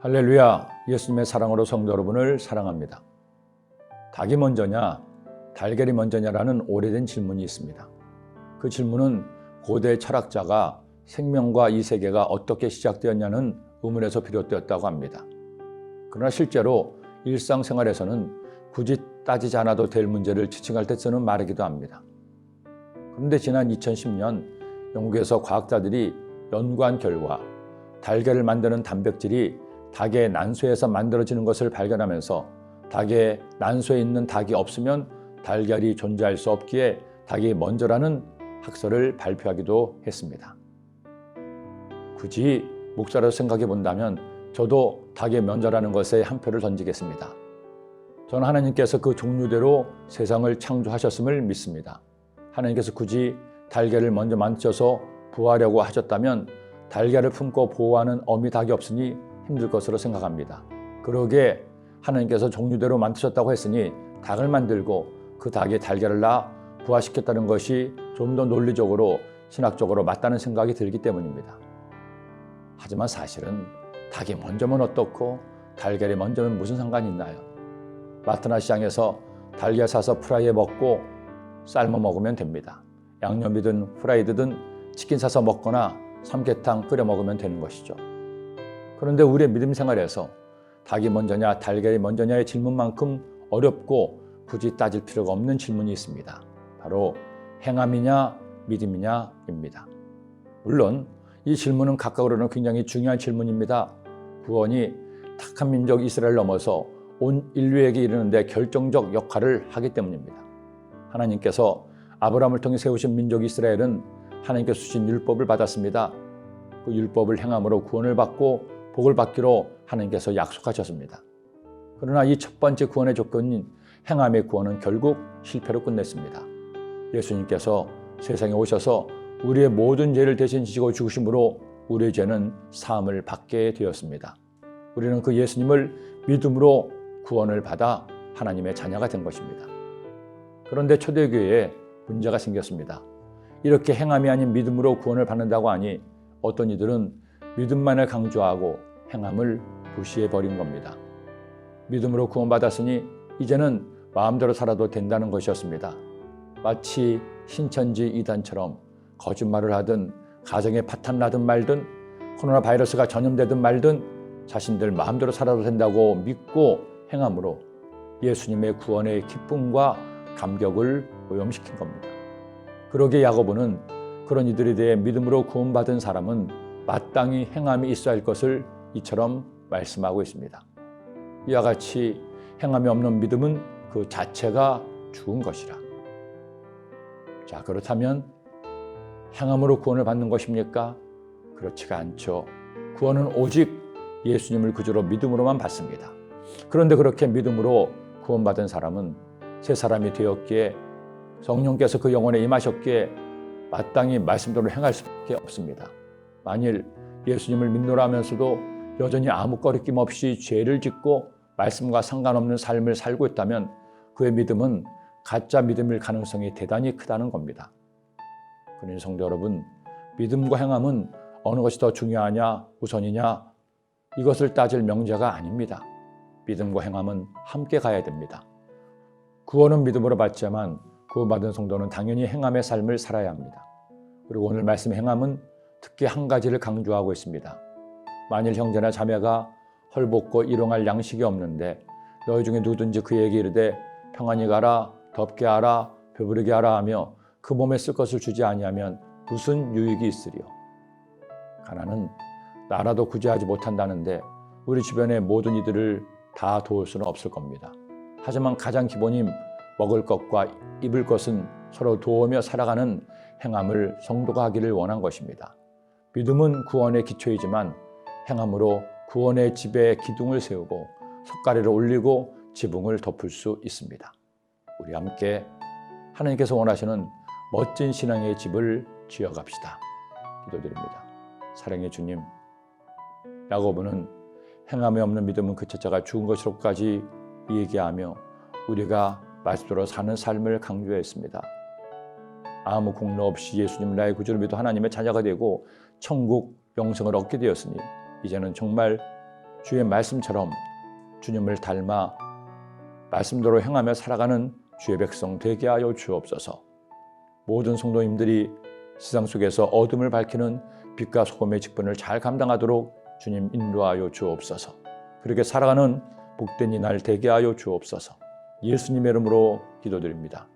할렐루야, 예수님의 사랑으로 성도 여러분을 사랑합니다. 닭이 먼저냐, 달걀이 먼저냐라는 오래된 질문이 있습니다. 그 질문은 고대 철학자가 생명과 이 세계가 어떻게 시작되었냐는 의문에서 비롯되었다고 합니다. 그러나 실제로 일상생활에서는 굳이 따지지 않아도 될 문제를 지칭할 때 쓰는 말이기도 합니다. 그런데 지난 2010년 영국에서 과학자들이 연구한 결과 달걀을 만드는 단백질이 닭의 난소에서 만들어지는 것을 발견하면서 닭의 난소에 있는 닭이 없으면 달걀이 존재할 수 없기에 닭이 먼저라는 학설을 발표하기도 했습니다. 굳이 목사로 생각해 본다면 저도 닭의 먼저라는 것에 한 표를 던지겠습니다. 저는 하나님께서 그 종류대로 세상을 창조하셨음을 믿습니다. 하나님께서 굳이 달걀을 먼저 만드셔서 부하려고 하셨다면 달걀을 품고 보호하는 어미 닭이 없으니 힘들 것으로 생각합니다. 그러게 하나님께서 종류대로 만드셨다고 했으니 닭을 만들고 그 닭이 달걀을 낳아 부화시켰다는 것이 좀 더 논리적으로 신학적으로 맞다는 생각이 들기 때문입니다. 하지만 사실은 닭이 먼저면 어떻고 달걀이 먼저면 무슨 상관이 있나요? 마트나 시장에서 달걀 사서 프라이에 먹고 삶아 먹으면 됩니다. 양념이든 프라이드든 치킨 사서 먹거나 삼계탕 끓여 먹으면 되는 것이죠. 그런데 우리의 믿음 생활에서 닭이 먼저냐 달걀이 먼저냐의 질문만큼 어렵고 굳이 따질 필요가 없는 질문이 있습니다. 바로 행함이냐 믿음이냐입니다. 물론 이 질문은 각각으로는 굉장히 중요한 질문입니다. 구원이 탁한 민족 이스라엘 넘어서 온 인류에게 이르는데 결정적 역할을 하기 때문입니다. 하나님께서 아브라함을 통해 세우신 민족 이스라엘은 하나님께서 주신 율법을 받았습니다. 그 율법을 행함으로 구원을 받고 복을 받기로 하나님께서 약속하셨습니다. 그러나 이 첫 번째 구원의 조건인 행함의 구원은 결국 실패로 끝냈습니다. 예수님께서 세상에 오셔서 우리의 모든 죄를 대신 지시고 죽으심으로 우리의 죄는 사함을 받게 되었습니다. 우리는 그 예수님을 믿음으로 구원을 받아 하나님의 자녀가 된 것입니다. 그런데 초대교회에 문제가 생겼습니다. 이렇게 행함이 아닌 믿음으로 구원을 받는다고 하니 어떤 이들은 믿음만을 강조하고 행함을 무시해 버린 겁니다. 믿음으로 구원받았으니 이제는 마음대로 살아도 된다는 것이었습니다. 마치 신천지 이단처럼 거짓말을 하든 가정에 파탄 나든 말든 코로나 바이러스가 전염되든 말든 자신들 마음대로 살아도 된다고 믿고 행함으로 예수님의 구원의 기쁨과 감격을 오염시킨 겁니다. 그러기에 야고보는 그런 이들에 대해 믿음으로 구원받은 사람은 마땅히 행함이 있어야 할 것을 이처럼 말씀하고 있습니다. 이와 같이 행함이 없는 믿음은 그 자체가 죽은 것이라. 자, 그렇다면 행함으로 구원을 받는 것입니까? 그렇지가 않죠. 구원은 오직 예수님을 구주로 믿음으로만 받습니다. 그런데 그렇게 믿음으로 구원받은 사람은 새 사람이 되었기에 성령께서 그 영혼에 임하셨기에 마땅히 말씀대로 행할 수밖에 없습니다. 만일 예수님을 믿노라 하면서도 여전히 아무 거리낌 없이 죄를 짓고 말씀과 상관없는 삶을 살고 있다면 그의 믿음은 가짜 믿음일 가능성이 대단히 크다는 겁니다. 그러니 성도 여러분, 믿음과 행함은 어느 것이 더 중요하냐, 우선이냐, 이것을 따질 명제가 아닙니다. 믿음과 행함은 함께 가야 됩니다. 구원은 믿음으로 받지만 구원받은 성도는 당연히 행함의 삶을 살아야 합니다. 그리고 오늘 말씀 행함은 특히 한 가지를 강조하고 있습니다. 만일 형제나 자매가 헐벗고 일용할 양식이 없는데 너희 중에 누구든지 그에게 이르되 평안히 가라 덥게 하라 배부르게 하라 하며 그 몸에 쓸 것을 주지 아니하면 무슨 유익이 있으리요 가난은 나라도 구제하지 못한다는데 우리 주변의 모든 이들을 다 도울 수는 없을 겁니다. 하지만 가장 기본인 먹을 것과 입을 것은 서로 도우며 살아가는 행함을 성도가 하기를 원한 것입니다. 믿음은 구원의 기초이지만 행함으로 구원의 집에 기둥을 세우고 석가리를 올리고 지붕을 덮을 수 있습니다. 우리 함께 하나님께서 원하시는 멋진 신앙의 집을 지어갑시다. 기도드립니다. 사랑의 주님, 야고보는 행함이 없는 믿음은 그 첫자가 죽은 것이로까지 얘기하며 우리가 말씀대로 사는 삶을 강조했습니다. 아무 공로 없이 예수님 나의 구주를 믿어 하나님의 자녀가 되고 천국 영생을 얻게 되었으니 이제는 정말 주의 말씀처럼 주님을 닮아 말씀대로 행하며 살아가는 주의 백성 되게 하여 주옵소서. 모든 성도님들이 세상 속에서 어둠을 밝히는 빛과 소금의 직분을 잘 감당하도록 주님 인도하여 주옵소서. 그렇게 살아가는 복된 이날 되게 하여 주옵소서. 예수님의 이름으로 기도드립니다.